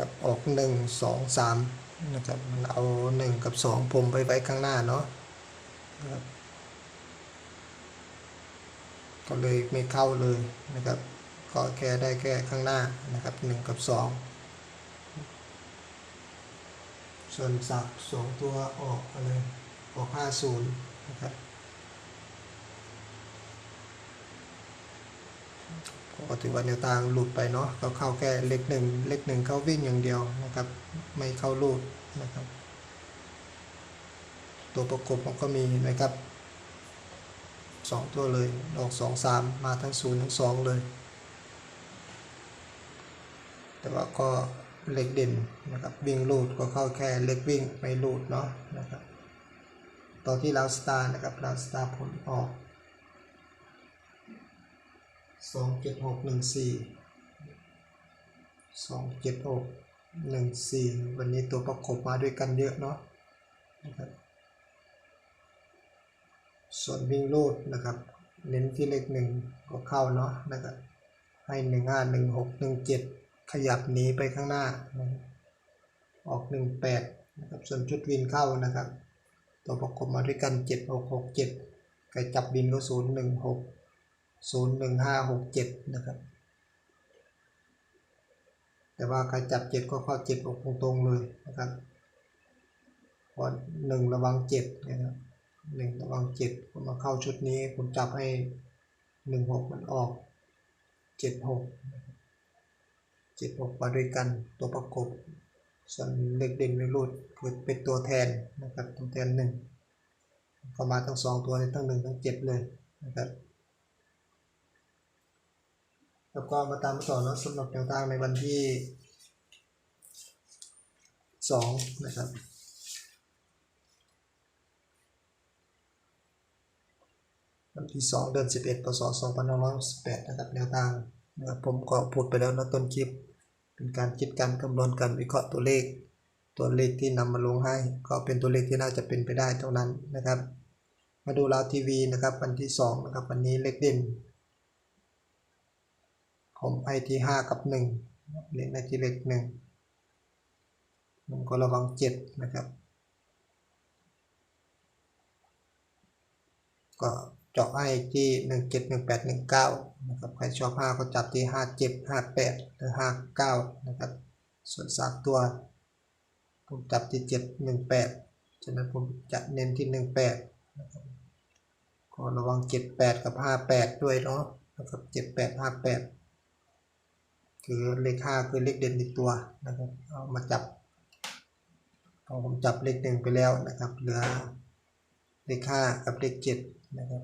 นะครับออกหนึ่งสองสามนะครับมันเอาหนึ่งกับสองผมไปไว้ข้างหน้าเนาะนะครับก็เลยไม่เข้าเลยนะครับก็แค่ได้แค่ข้างหน้านะครับหนึ่งกับสองส่วนสับสองตัวออกอะไรออกห้าศูนย์นะครับ ก็ถือว่าแนวทางหลุดไปเนาะก็เข้าแค่เล็กหนึ่งเล็กหนึ่งเข้าวิ่งอย่างเดียวนะครับ ไม่เข้าลูดนะครับ ตัวประกบมันก็มีนะครับสองตัวเลยออกสองสามมาทั้งศูนย์ทั้งสองเลย แต่ว่าก็เล็กเด่นนะครับวิ่งลูดก็เข้าแค่เล็กวิ่งไม่ลูดเนาะนะครับต่อที่ลาวสตาร์นะครับลาวสตาร์ผลออก สองเจ็ดหกหนึ่งสี่สองเจ็ดหกหนึ่งสี่วันนี้ตัวประกบมาด้วยกันเยอะเนาะนะครับส่วนวิ่งลูดนะครับ เน้นที่เลขหนึ่งก็เข้าเนาะนะครับให้หนึ่งห้าหนึ่งหกหนึ่งเจ็ดขยับหนีไปข้างหน้า ออกหนึ่งแปดนะครับส่วนชุดวินเข้านะครับ ตัวประกบมาด้วยกันเจ็ดหกหกเจ็ดใครจับบินก็ศูนย์หนึ่งหก ศูนย์หนึ่งห้าหกเจ็ดนะครับ แต่ว่าใครจับเจ็ดก็เข้าเจ็ดออกตรงๆเลยนะครับเพราะหนึ่งระวังเจ็ดนะครับหนึ่งระวังเจ็ดผมมาเข้าชุดนี้ผมจับให้หนึ่งหกมันออกเจ็ดหกเจ็ดหกมาด้วยกันตัวประกบ ส่วนเล็กเด่นไม่รูดคือเป็นตัวแทนนะครับตัวแทนหนึ่งก็มาทั้งสองตัวเลยทั้งหนึ่งทั้งเจ็ดเลยนะครับ แล้วก็มาตามต่อเนาะสำหรับแนวทางในวันที่สองนะครับวันที่2เดือน11พศ2568นะครับแนวทางนะครับผมก็พูดไปแล้วนะต้นคลิป เป็นการคิดการคำนวณการวิเคราะห์ตัวเลข ตัวเลขที่นำมาลงให้ ก็เป็นตัวเลขที่น่าจะเป็นไปได้เท่านั้นนะครับ มาดูลาวทีวีนะครับวันที่2นะครับวันนี้เลขเด่น ผมไอที่ 5 กับ 1เน้นในที่เลข1ผมก็ระวัง 7 นะครับ ก็เจาะให้ที่หนึ่งเจ็ดหนึ่งแปดหนึ่งเก้านะครับใครชอบห้าก็จับที่ห้าเจ็ดห้าแปดหรือห้าเก้านะครับ ส่วนสามตัว ผมจับที่เจ็ดหนึ่งแปดฉะนั้นผมจะเน้นที่หนึ่งแปดนะครับก็ระวังเจ็ดแปดกับห้าแปดด้วยเนาะนะครับเจ็ดแปดห้าแปด คือเลขห้าคือเลขเด่นอีกตัวนะครับเอามาจับพอผมจับเลขหนึ่งไปแล้วนะครับเหลือเลขห้ากับเลขเจ็ดนะครับ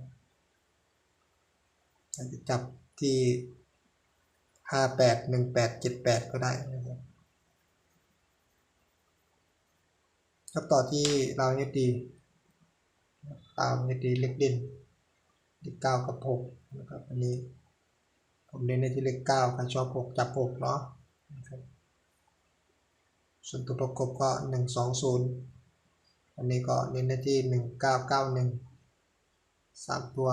อาจจะจับที่ห้าแปดหนึ่งแปดเจ็ดแปดก็ได้นะครับครับต่อที่เราเนดีตามเนดีเลขเด่นเลขเก้ากับหกนะครับอันนี้ ผมเน้นในที่เลขเก้าใครชอบหกจับหกเนาะส่วนตัวประกบก็หนึ่งสองศูนย์อันนี้ก็เน้นได้ที่หนึ่งเก้าเก้าหนึ่งสามตัว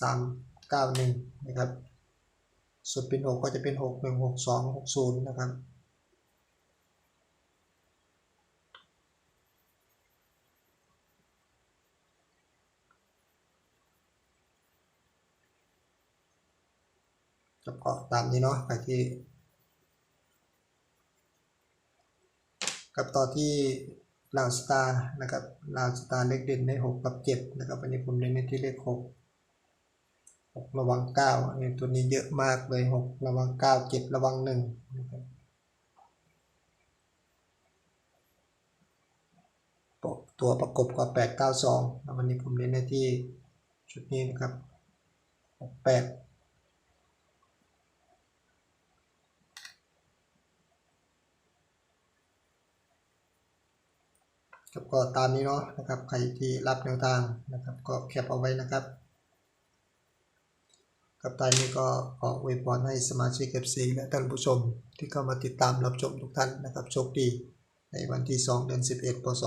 สามเก้าหนึ่งนะครับส่วนเป็นหกก็จะเป็นหกหนึ่งหกสองหกศูนย์นะครับ แล้วก็ตามนี้เนาะไปที่ กับต่อที่ลาวสตาร์นะครับลาวสตาร์เลขเด่นในห6กับ7นะครับอันนี้ผมเล่นในที่เลข6 6 ระวัง9อันนี้ตัวนี้เยอะมากเลย 6 ระวัง 9 7 ระวัง1นะครับตัวประกบกับ892 วันนี้ผมเล่นในที่ชุดนี้นะครับ 68 ครับก็ตามนี้เนาะนะครับใครที่รับแนวทางนะครับ ก็แคปเอาไว้นะครับกับตอนนี้ก็ขออวยพรให้สมาชิกเอฟซีและท่านผู้ชม ที่เข้ามาติดตามรับชมทุกท่านนะครับโชคดี ในวันที่ 2 เดือน 11 พศ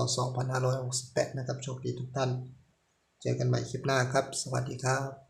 2568 นะครับโชคดีทุกท่าน เจอกันใหม่คลิปหน้าครับ สวัสดีครับ